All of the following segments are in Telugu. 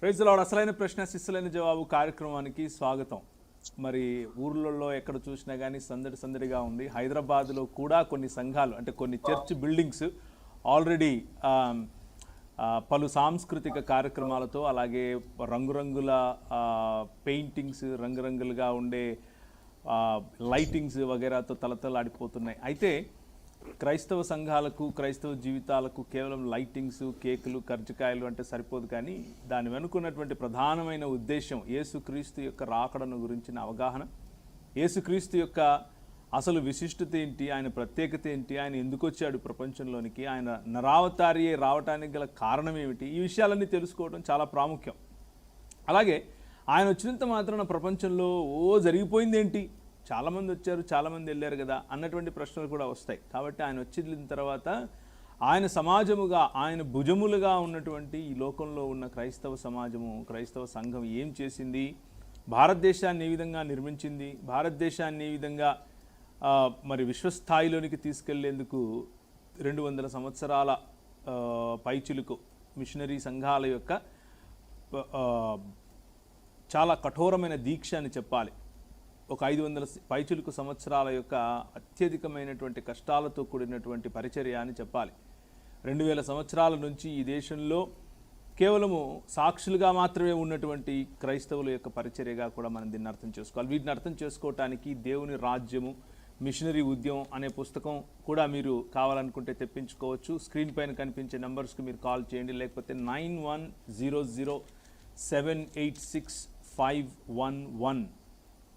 ప్రైజ్లో అసలైన ప్రశ్న శిస్సులైన జవాబు కార్యక్రమానికి స్వాగతం. మరి ఊర్లలో ఎక్కడ చూసినా కానీ సందడి సందడిగా ఉంది. హైదరాబాద్లో కూడా కొన్ని సంఘాలు అంటే కొన్ని చర్చ్ బిల్డింగ్స్ ఆల్రెడీ పలు సాంస్కృతిక కార్యక్రమాలతో అలాగే రంగురంగుల పెయింటింగ్స్ రంగురంగులుగా ఉండే లైటింగ్స్ వగేరాతో తలతలాడిపోతున్నాయి. అయితే క్రైస్తవ సంఘాలకు క్రైస్తవ జీవితాలకు కేవలం లైటింగ్స్ కేకులు కర్జకాయలు అంటే సరిపోదు కానీ దాని వెనుకున్నటువంటి ప్రధానమైన ఉద్దేశం యేసుక్రీస్తు యొక్క రాకడను గురించిన అవగాహన. యేసుక్రీస్తు యొక్క అసలు విశిష్టత ఏంటి? ఆయన ప్రత్యేకత ఏంటి? ఆయన ఎందుకు వచ్చాడు ప్రపంచంలోనికి? ఆయన నరావతారి రావటానికి గల కారణం ఏమిటి? ఈ విషయాలన్నీ తెలుసుకోవడం చాలా ప్రాముఖ్యం. అలాగే ఆయన వచ్చినంత మాత్రాన ప్రపంచంలో ఓ జరిగిపోయింది ఏంటి చాలామంది వచ్చారు చాలామంది వెళ్ళారు కదా అన్నటువంటి ప్రశ్నలు కూడా వస్తాయి. కాబట్టి ఆయన వచ్చిన తర్వాత ఆయన సమాజముగా ఆయన భుజములుగా ఉన్నటువంటి ఈ లోకంలో ఉన్న క్రైస్తవ సమాజము క్రైస్తవ సంఘం ఏం చేసింది? భారతదేశాన్ని ఏ విధంగా నిర్మించింది? భారతదేశాన్ని ఏ విధంగా మరి విశ్వస్థాయిలోనికి తీసుకెళ్ళేందుకు రెండు వందల సంవత్సరాల పైచులకు మిషనరీ సంఘాల యొక్క చాలా కఠోరమైన దీక్ష అని చెప్పాలి. ఒక ఐదు వందల పైచులకు సంవత్సరాల యొక్క అత్యధికమైనటువంటి కష్టాలతో కూడినటువంటి పరిచర్య అని చెప్పాలి. రెండు వేల సంవత్సరాల నుంచి ఈ దేశంలో కేవలము సాక్షులుగా మాత్రమే ఉన్నటువంటి క్రైస్తవుల యొక్క పరిచర్యగా కూడా మనం దీన్ని అర్థం చేసుకోవాలి. వీటిని అర్థం చేసుకోవటానికి దేవుని రాజ్యము మిషనరీ ఉద్యమం అనే పుస్తకం కూడా మీరు కావాలనుకుంటే తెప్పించుకోవచ్చు. స్క్రీన్ పైన కనిపించే నెంబర్స్కి మీరు కాల్ చేయండి లేకపోతే nine one zero zero seven eight six five one one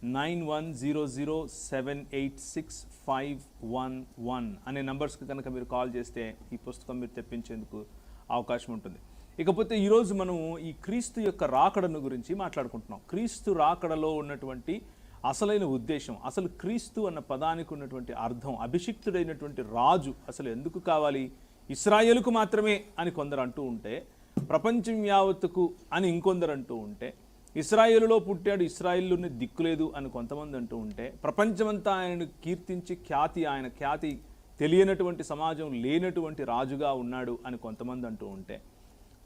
nine one zero zero seven eight six five one one అనే నంబర్స్కి కనుక మీరు కాల్ చేస్తే ఈ పుస్తకం మీరు తెప్పించేందుకు అవకాశం ఉంటుంది. ఇకపోతే ఈరోజు మనము ఈ క్రీస్తు యొక్క రాకడను గురించి మాట్లాడుకుంటున్నాం. క్రీస్తు రాకడలో ఉన్నటువంటి అసలైన ఉద్దేశం అసలు క్రీస్తు అన్న పదానికి ఉన్నటువంటి అర్థం అభిషిక్తుడైనటువంటి రాజు అసలు ఎందుకు కావాలి? ఇస్రాయేలుకు మాత్రమే అని కొందరు అంటూ ఉంటే ప్రపంచం యావత్తుకు అని ఇంకొందరు అంటూ ఉంటే ఇస్రాయేలులో పుట్టాడు ఇస్రాయిల్లోనే దిక్కులేదు అని కొంతమంది అంటూ ఉంటే ప్రపంచమంతా ఆయనను కీర్తించి ఖ్యాతి ఆయన ఖ్యాతి తెలియనటువంటి సమాజం లేనటువంటి రాజుగా ఉన్నాడు అని కొంతమంది అంటూ ఉంటే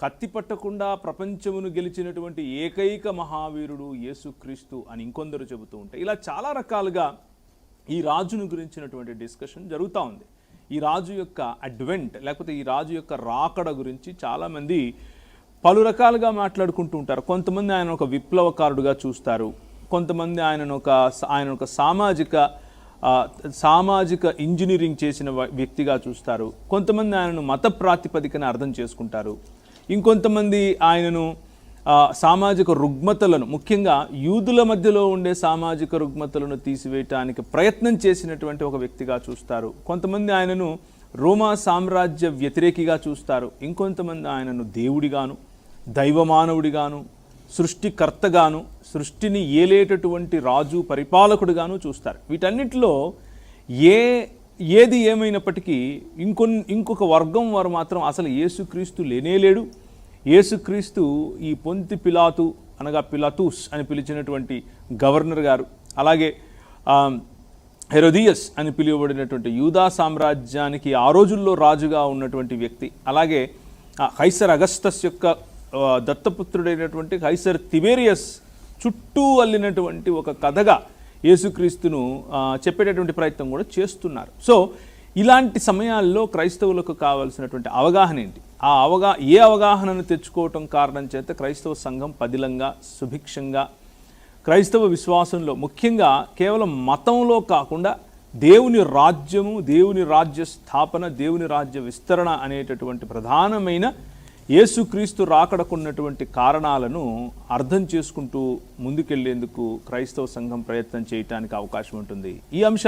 కత్తి పట్టకుండా ప్రపంచమును గెలిచినటువంటి ఏకైక మహావీరుడు యేసుక్రీస్తు అని ఇంకొందరు చెబుతూ ఉంటే ఇలా చాలా రకాలుగా ఈ రాజును గురించినటువంటి డిస్కషన్ జరుగుతూ ఉంది. ఈ రాజు యొక్క అడ్వెంట్ లేకపోతే ఈ రాజు యొక్క రాకడ గురించి చాలామంది పలు రకాలుగా మాట్లాడుకుంటూ ఉంటారు. కొంతమంది ఆయన ఒక విప్లవకారుడుగా చూస్తారు. కొంతమంది ఆయనను ఒక ఆయన ఒక సామాజిక సామాజిక ఇంజనీరింగ్ చేసిన వ్యక్తిగా చూస్తారు. కొంతమంది ఆయనను మత ప్రాతిపదికన అర్థం చేసుకుంటారు. ఇంకొంతమంది ఆయనను సామాజిక రుగ్మతలను ముఖ్యంగా యూదుల మధ్యలో ఉండే సామాజిక రుగ్మతలను తీసివేయటానికి ప్రయత్నం చేసినటువంటి ఒక వ్యక్తిగా చూస్తారు. కొంతమంది ఆయనను రోమా సామ్రాజ్య వ్యతిరేకిగా చూస్తారు. ఇంకొంతమంది ఆయనను దేవుడిగాను దైవమానవుడిగాను సృష్టికర్తగాను సృష్టిని ఏలేటటువంటి రాజు పరిపాలకుడిగాను చూస్తారు. వీటన్నిటిలో ఏ ఏది ఏమైనప్పటికీ ఇంకొన్ని ఇంకొక వర్గం వారు మాత్రం అసలు యేసుక్రీస్తు లేనేలేడు యేసుక్రీస్తు ఈ పొంతి పిలాతు అనగా పిలాతూస్ అని పిలిచినటువంటి గవర్నర్ గారు. అలాగే హెరోదియస్ అని పిలువబడినటువంటి యూదా సామ్రాజ్యానికి ఆ రోజుల్లో రాజుగా ఉన్నటువంటి వ్యక్తి. అలాగే ఆ, కైసర్ అగస్తస్ యొక్క దత్తపుత్రుడైనటువంటి కైసర్ తిబేరియస్ చుట్టూ అల్లినటువంటి ఒక కథగా యేసుక్రీస్తును చెప్పేటటువంటి ప్రయత్నం కూడా చేస్తున్నారు. సో ఇలాంటి సమయాల్లో క్రైస్తవులకు కావాల్సినటువంటి అవగాహన ఏంటి? ఆ అవగా ఏ అవగాహనను తెచ్చుకోవటం కారణం చేత క్రైస్తవ సంఘం పదిలంగా సుభిక్షంగా క్రైస్తవ విశ్వాసంలో ముఖ్యంగా కేవలం మతంలో కాకుండా దేవుని రాజ్యము దేవుని రాజ్య స్థాపన దేవుని రాజ్య విస్తరణ అనేటటువంటి ప్రధానమైన యేసుక్రీస్తు రాకడకున్నటువంటి కారణాలను అర్థం చేసుకుంటూ ముందుకెళ్ళేందుకు క్రైస్తవ సంఘం ప్రయత్నం చేయటానికి అవకాశం ఉంటుంది. ఈ అంశం